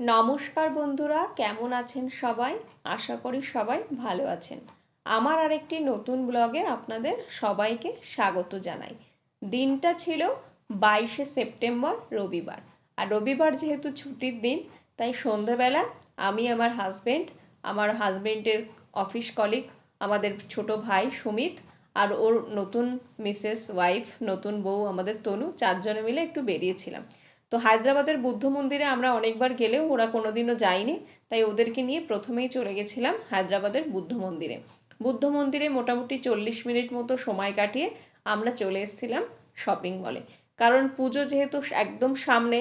নমস্কার বন্ধুরা, কেমন আছেন সবাই? আশা করি সবাই ভালো আছেন। আমার আরেকটি নতুন ব্লগে আপনাদের সবাইকে স্বাগত জানাই। দিনটা ছিল বাইশে সেপ্টেম্বর, রবিবার। আর রবিবার যেহেতু ছুটির দিন, তাই সন্ধেবেলা আমি, আমার হাজবেন্ড আমার হাজবেন্ডের অফিস কলিগ আমাদের ছোট ভাই সুমিত আর ওর নতুন মিসেস ওয়াইফ নতুন বউ, আমাদের তনু, চারজনে মিলে একটু বেরিয়েছিলাম। তো হায়দ্রাবাদের বুদ্ধ মন্দিরে আমরা অনেকবার গেলেও ওরা কোনোদিনও যায়নি, তাই ওদেরকে নিয়ে প্রথমেই চলে গেছিলাম হায়দ্রাবাদের বুদ্ধ মন্দিরে। বুদ্ধ মন্দিরে মোটামুটি চল্লিশ মিনিট মতো সময় কাটিয়ে আমরা চলে এসেছিলাম শপিং মলে। কারণ পুজো যেহেতু একদম সামনে,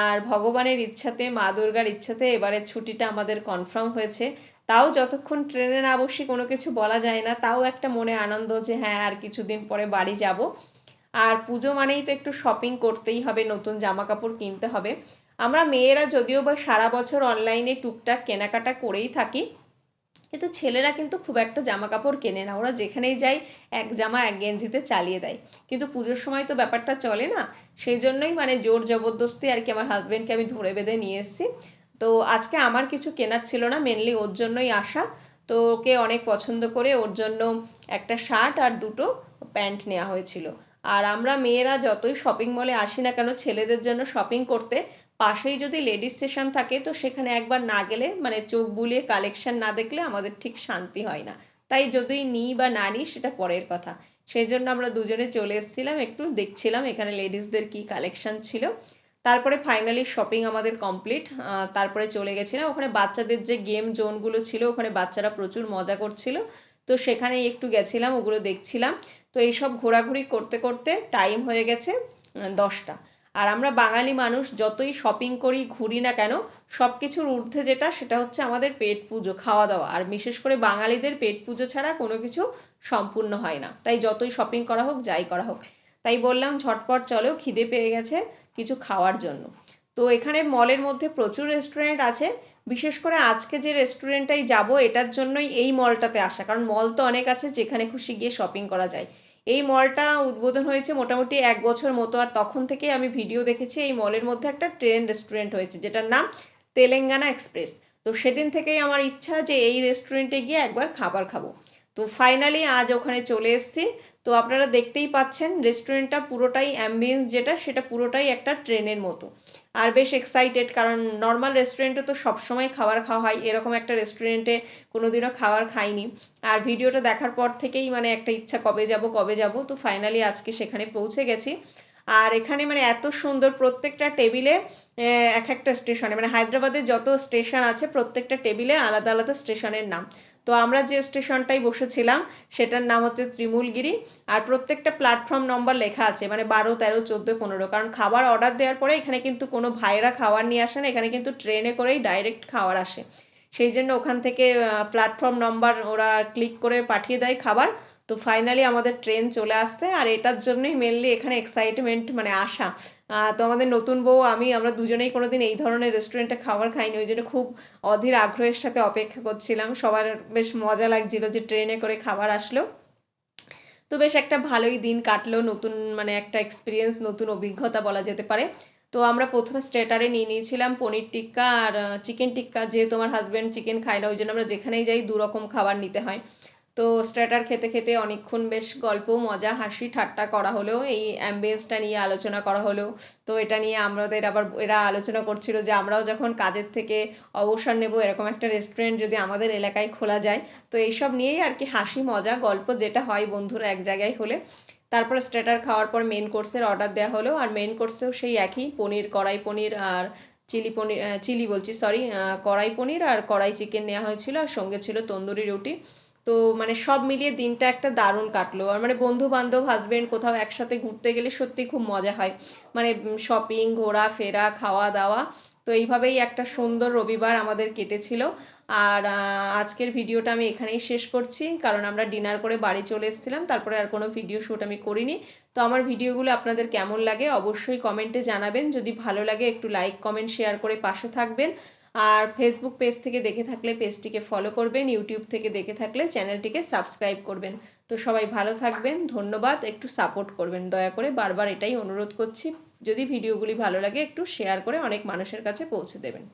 আর ভগবানের ইচ্ছাতে, মা দুর্গার ইচ্ছাতে এবারের ছুটিটা আমাদের কনফার্ম হয়েছে, তাও যতক্ষণ ট্রেনে না বসি কোনো কিছু বলা যায় না, তাও একটা মনে আনন্দ যে হ্যাঁ আর কিছুদিন পরে বাড়ি যাব। আর পুজো মানেই তো একটু শপিং করতেই হবে, নতুন জামা কাপড় কিনতে হবে। আমরা মেয়েরা যদিও বা সারা বছর অনলাইনে টুকটাক কেনাকাটা করেই থাকি, কিন্তু ছেলেরা কিন্তু খুব একটা জামা কাপড় কেনে না। ওরা যেখানেই যায়, এক জামা এক গেঞ্জিতে চালিয়ে দেয়। কিন্তু পুজোর সময় তো ব্যাপারটা চলে না। সেই জন্যই মানে জোর জবরদস্তি আর কি আমার হাজব্যান্ডকে আমি ধরে বেঁধে নিয়ে এসেছি। তো আজকে আমার কিছু কেনার ছিল না মেনলি ওর জন্যই আসা তো ওকে অনেক পছন্দ করে ওর জন্য একটা শার্ট আর দুটো প্যান্ট নেওয়া হয়েছিল। আর আমরা মেয়েরা যতই শপিং মলে আসি না কেন, ছেলেদের জন্য শপিং করতে পাশেই যদি লেডিস সেশন থাকে, তো সেখানে একবার না গেলে মানে চোখ বুলিয়ে কালেকশন না দেখলে আমাদের ঠিক শান্তি হয় না। তাই যদি নিই বা না নিই সেটা পরের কথা। সেই জন্য আমরা দুজনে চলে এসেছিলাম, একটু দেখছিলাম এখানে লেডিসদের কি কালেকশন ছিল। তারপরে ফাইনালি শপিং আমাদের কমপ্লিট তারপরে চলে গেছিলাম। ওখানে বাচ্চাদের যে গেম জোনগুলো ছিল, ওখানে বাচ্চারা প্রচুর মজা করছিল। তো সেখানে একটু গেছিলাম, ওগুলো দেখছিলাম। তো এইসব ঘোরাঘুরি করতে করতে টাইম হয়ে গেছে দশটা। আর আমরা বাঙালি মানুষ, যতই শপিং করি, ঘুরি না কেন সব কিছুর ঊর্ধ্বে যেটা, সেটা হচ্ছে আমাদের পেট পুজো খাওয়া দাওয়া আর বিশেষ করে বাঙালিদের পেট পুজো ছাড়া কোনো কিছু সম্পূর্ণ হয় না। তাই যতই শপিং করা হোক, যাই করা হোক। তাই বললাম, ঝটপট চলো, খিদে পেয়ে গেছে, কিছু খাওয়ার জন্য। তো এখানে মলের মধ্যে প্রচুর রেস্টুরেন্ট আছে। বিশেষ করে আজকে যে রেস্টুরেন্টটাই যাব, এটার জন্যই এই মলটাতে আসা। কারণ মল তো অনেক আছে, যেখানে খুশি গিয়ে শপিং করা যায়। এই মলটা উদ্বোধন হয়েছে মোটামুটি এক বছর মতো, আর তখন থেকে আমি ভিডিও দেখেছি, এই মলের মধ্যে একটা ট্রেন রেস্টুরেন্ট হয়েছে, যেটার নাম তেলেঙ্গানা এক্সপ্রেস। তো সেদিন থেকেই আমার ইচ্ছা যে এই রেস্টুরেন্টে গিয়ে একবার খাবার খাব। তো ফাইনালি আজ ওখানে চলে এসেছি। তো আপনারা দেখতেই পাচ্ছেন রেস্টুরেন্টটা পুরোটাই অ্যাম্বিয়েন্স যেটা, সেটা পুরোটাই একটা ট্রেনের মতো। আর বেশ এক্সাইটেড কারণ নর্মাল রেস্টুরেন্টে তো সবসময় খাবার খাওয়া হয়। এরকম একটা রেস্টুরেন্টে কোনো দিনও খাবার খাইনি। আর ভিডিওটা দেখার পর থেকেই মানে একটা ইচ্ছা, কবে যাব কবে যাব? তো ফাইনালি আজকে সেখানে পৌঁছে গেছি। আর এখানে মানে এত সুন্দর প্রত্যেকটা টেবিলে এক একটা স্টেশনে মানে হায়দ্রাবাদের যত স্টেশন আছে প্রত্যেকটা টেবিলে আলাদা আলাদা স্টেশনের নাম। তো আমরা যে স্টেশনটাই বসেছিলাম, সেটার নাম হচ্ছে ত্রিমূলগিরি। আর প্রত্যেকটা প্ল্যাটফর্ম নম্বর লেখা আছে মানে বারো, তেরো, চোদ্দ, পনেরো। কারণ খাবার অর্ডার দেওয়ার পরে এখানে কিন্তু কোনো ভাইরা খাবার নিয়ে আসে না, এখানে কিন্তু ট্রেনে করেই ডাইরেক্ট খাবার আসে। সেই জন্য ওখান থেকে প্ল্যাটফর্ম নম্বর ওরা ক্লিক করে পাঠিয়ে দেয় খাবার। তো ফাইনালি আমাদের ট্রেন চলে আসছে আর এটার জন্যই মেনলি এখানে এক্সাইটমেন্ট মানে আসা। তো আমাদের নতুন বউ, আমি, আমরা দুজনেই কোনো দিন এই ধরনের রেস্টুরেন্টে খাবার খাইনি, ওই জন্য খুব অধীর আগ্রহের সাথে অপেক্ষা করছিলাম। সবার বেশ মজা লাগছিল যে ট্রেনে করে খাবার আসলো। তো বেশ একটা ভালোই দিন কাটলো, নতুন মানে একটা এক্সপিরিয়েন্স নতুন অভিজ্ঞতা বলা যেতে পারে। তো আমরা প্রথমে স্টেটারে নিয়ে নিয়েছিলাম পনির টিক্কা আর চিকেন টিক্কা, যেহেতু আমার হাজব্যান্ড চিকেন খায় না, ওই জন্য আমরা যেখানেই যাই দু রকম খাবার নিতে হয়। তো স্ট্যাটার খেতে খেতে অনেকক্ষণ বেশ গল্প মজা, হাসি, ঠাট্টা করা হলো। এই অ্যাম্বিয়েন্সটা নিয়ে আলোচনা করা হলো। তো এটা নিয়ে আমাদের আবার, এরা আলোচনা করছিল যে আমরাও যখন কাজের থেকে অবসর নেব, এরকম একটা রেস্টুরেন্ট যদি আমাদের এলাকায় খোলা যায়। তো এইসব নিয়েই আর কি হাসি, মজা, গল্প যেটা হয় বন্ধুরা এক জায়গায় হলে। তারপর স্ট্যাটার খাওয়ার পর মেন কোর্সের অর্ডার দেওয়া হলো। আর মেন কোর্সেও সেই একই, পনির, কড়াই পনির আর চিলি পনির চিলি বলছি সরি কড়াই পনির আর কড়াই চিকেন নেওয়া হয়েছিল। আর সঙ্গে ছিল তন্দুরি রুটি। তো মানে সব মিলিয়ে দিনটা একটা দারুণ কাটলো। আর মানে বন্ধু বান্ধব হাজব্যান্ড কোথাও একসাথে ঘুরতে গেলে সত্যি খুব মজা হয়। মানে শপিং ঘোরা, ফেরা, খাওয়া দাওয়া, তো এইভাবেই একটা সুন্দর রবিবার আমাদের কেটেছিল। আর আজকের ভিডিওটা আমি এখানেই শেষ করছি। কারণ আমরা ডিনার করে বাড়ি চলে এসেছিলাম, তারপরে আর কোনো ভিডিও শ্যুট আমি করিনি। তো আমার ভিডিওগুলো আপনাদের কেমন লাগে অবশ্যই কমেন্টে জানাবেন। যদি ভালো লাগে একটু লাইক কমেন্ট শেয়ার করে পাশে থাকবেন। আর ফেসবুক পেজ থেকে দেখে থাকলে পেজটিকে ফলো করবেন ইউটিউব থেকে দেখে থাকলে চ্যানেলটিকে সাবস্ক্রাইব করবেন। তো সবাই ভালো থাকবেন, ধন্যবাদ, একটু সাপোর্ট করবেন, দয়া করে বারবার এটাই অনুরোধ করছি। যদি ভিডিওগুলি ভালো লাগে, একটু শেয়ার করে অনেক মানুষের কাছে পৌঁছে দেবেন।